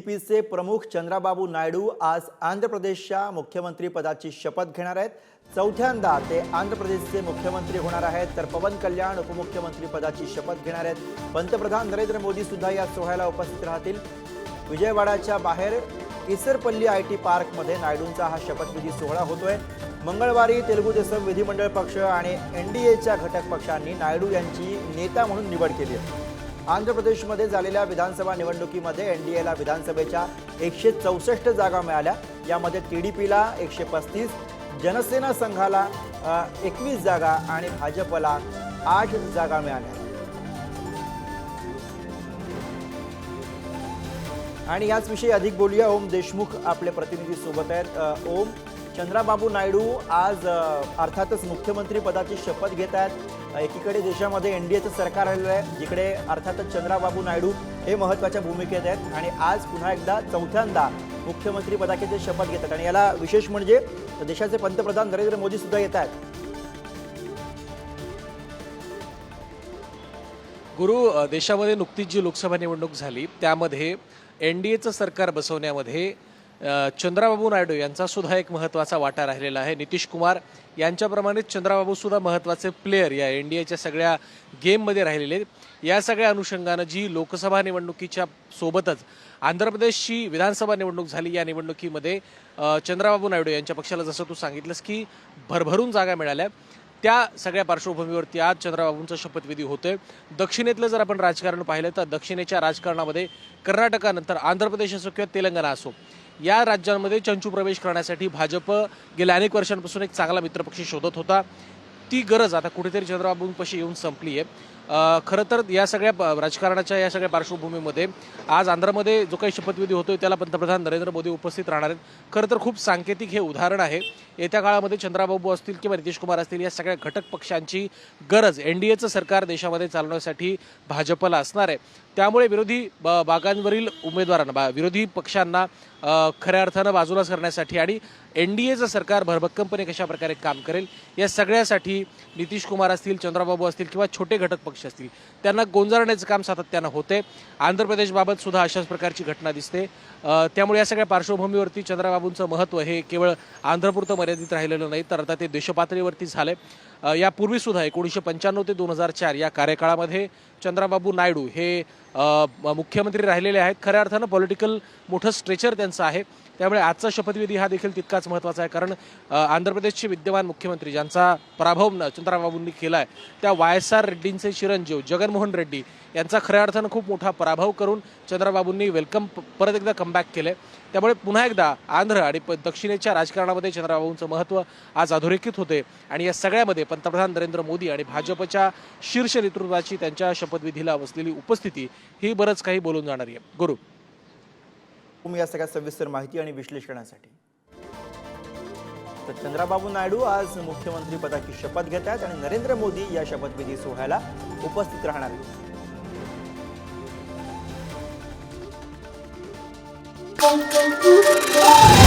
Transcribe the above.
टीडीपीचे प्रमुख चंद्राबाबू नायडू आज आंध्र प्रदेशच्या मुख्यमंत्रीपदाची शपथ घेणार आहेत. चौथ्यांदा ते आंध्र प्रदेशचे मुख्यमंत्री होणार आहेत. तर पवन कल्याण उपमुख्यमंत्रीपदाची शपथ घेणार आहेत. पंतप्रधान नरेंद्र मोदी सुद्धा या सोहळ्याला उपस्थित राहतील. विजयवाडाच्या बाहेर केसरपल्ली आय टी पार्कमध्ये नायडूंचा हा शपथविधी सोहळा होतोय. मंगळवारी तेलुगू देसम विधिमंडळ पक्ष आणि एन डी एच्या घटक पक्षांनी नायडू यांची नेता म्हणून निवड केली आहे. आंध्र प्रदेशमध्ये झालेल्या विधानसभा निवडणुकीमध्ये एन डी एला विधानसभेच्या एकशे चौसष्ट जागा मिळाल्या. यामध्ये टी डी पीला एकशे पस्तीस जनसेना संघाला एकवीस जागा आणि भाजपला आठ जागा मिळाल्या. आणि याचविषयी अधिक बोलूया. ओम देशमुख आपले प्रतिनिधी सोबत आहेत ओम चंद्राबाबू नायडू आज अर्थातच मुख्यमंत्री पदाची शपथ घेत आहेत. एकीकडे देशामध्ये एन डी एचं सरकार आलेलं आहे जिकडे अर्थातच चंद्राबाबू नायडू हे महत्त्वाच्या भूमिकेत आहेत. आणि आज पुन्हा एकदा चौथ्यांदा मुख्यमंत्री पदाची ते शपथ घेतात. आणि याला विशेष म्हणजे देशाचे पंतप्रधान नरेंद्र मोदी सुद्धा येत आहेत. गुरु देशामध्ये नुकतीच जी लोकसभा निवडणूक झाली त्यामध्ये एन डी एचं सरकार बसवण्यामध्ये चंद्राबाबू नायडू यांचा सुद्धा एक महत्त्वाचा वाटा राहिलेला आहे. नितीश कुमार यांच्याप्रमाणेच चंद्राबाबू सुद्धा महत्त्वाचे प्लेयर या एन डी एच्या सगळ्या गेममध्ये राहिलेले आहेत. या सगळ्या अनुषंगानं जी लोकसभा निवडणुकीच्या सोबतच आंध्र प्रदेशची विधानसभा निवडणूक झाली या निवडणुकीमध्ये चंद्राबाबू नायडू यांच्या पक्षाला जसं तू सांगितलंस की भरभरून जागा मिळाल्या. त्या सगळ्या पार्श्वभूमीवरती आज चंद्राबाबूंचा शपथविधी होतोय. दक्षिणेतलं जर आपण राजकारण पाहिलं तर दक्षिणेच्या राजकारणामध्ये कर्नाटकानंतर आंध्र प्रदेश असो किंवा तेलंगणा असो या राज्यांमध्ये चंचू प्रवेश करण्यासाठी भाजप गेल्या अनेक वर्षांपासून एक चांगला मित्रपक्ष शोधत होता. ती गरज आता कुठेतरी चंद्रबाबूंपाशी येऊन संपली आहे. खरं तर या सगळ्या प- राजकारणाच्या या सगळ्या पार्श्वभूमीमध्ये आज आंध्रमध्ये जो काही शपथविधी होतोय त्याला पंतप्रधान नरेंद्र मोदी उपस्थित राहणार आहेत. खरं तर खूप सांकेतिक हे उदाहरण आहे. येत्या काळामध्ये चंद्राबाबू असतील किंवा नितीश कुमार असतील या सगळ्या घटक पक्षांची गरज एन डी एचं सरकार देशामध्ये चालवण्यासाठी भाजपला असणार आहे. त्यामुळे विरोधी ब- बागांवरील उमेदवारांना बा विरोधी पक्षांना खऱ्या अर्थानं बाजूलाच करण्यासाठी आणि एन डी एचं सरकार भरभक्कमपणे कशा प्रकारे काम करेल या सगळ्यासाठी नितीश कुमार असतील चंद्राबाबू असतील किंवा छोटे घटक पक्ष असतील त्यांना गोंजारण्याचं काम सातत्यानं होते. आंध्र प्रदेशबाबत सुद्धा अशाच प्रकारची घटना दिसते. त्यामुळे या सगळ्या पार्श्वभूमीवरती चंद्राबाबूंचं महत्त्व हे केवळ आंध्रपुरतं मर्यादित राहिलेलं नाही तर आता ते देशपातळीवरती झालंय यापूर्वीसुद्धा एकोणीसशे पंच्याण्णव ते दोन हजार चार या कार्यकाळामध्ये चंद्राबाबू नायडू हे मुख्यमंत्री राहिलेले आहेत. खऱ्या अर्थानं पॉलिटिकल मोठं स्ट्रेचर त्यांचं आहे. त्यामुळे आजचा शपथविधी हा देखील तितकाच महत्त्वाचा आहे. कारण आंध्र प्रदेशचे विद्यमान मुख्यमंत्री ज्यांचा पराभव चंद्राबाबूंनी केला आहे त्या वाय एस आर रेड्डींचे चिरंजीव जगनमोहन रेड्डी यांचा खऱ्या अर्थानं खूप मोठा पराभव करून चंद्राबाबूंनी वेलकम परत एकदा कमबॅक केले त्यामुळे पुन्हा एकदा आंध्र आणि प- दक्षिणेच्या राजकारणामध्ये चंद्रबाबूंचं महत्त्व आज अधोरेखित होते. आणि या सगळ्यामध्ये पंतप्रधान नरेंद्र मोदी आणि भाजपच्या शीर्ष नेतृत्वाची त्यांच्या शपथविधीला असलेली उपस्थिती ही बरंच काही बोलून जाणारी आहे. गुरु. ओम या सगळ्या सविस्तर माहिती आणि विश्लेषणासाठी. तर चंद्राबाबू नायडू आज मुख्यमंत्री पदाची शपथ घेत आहेत आणि नरेंद्र मोदी या शपथविधी सोहळ्याला उपस्थित राहणार आहेत. boom, boom, boom.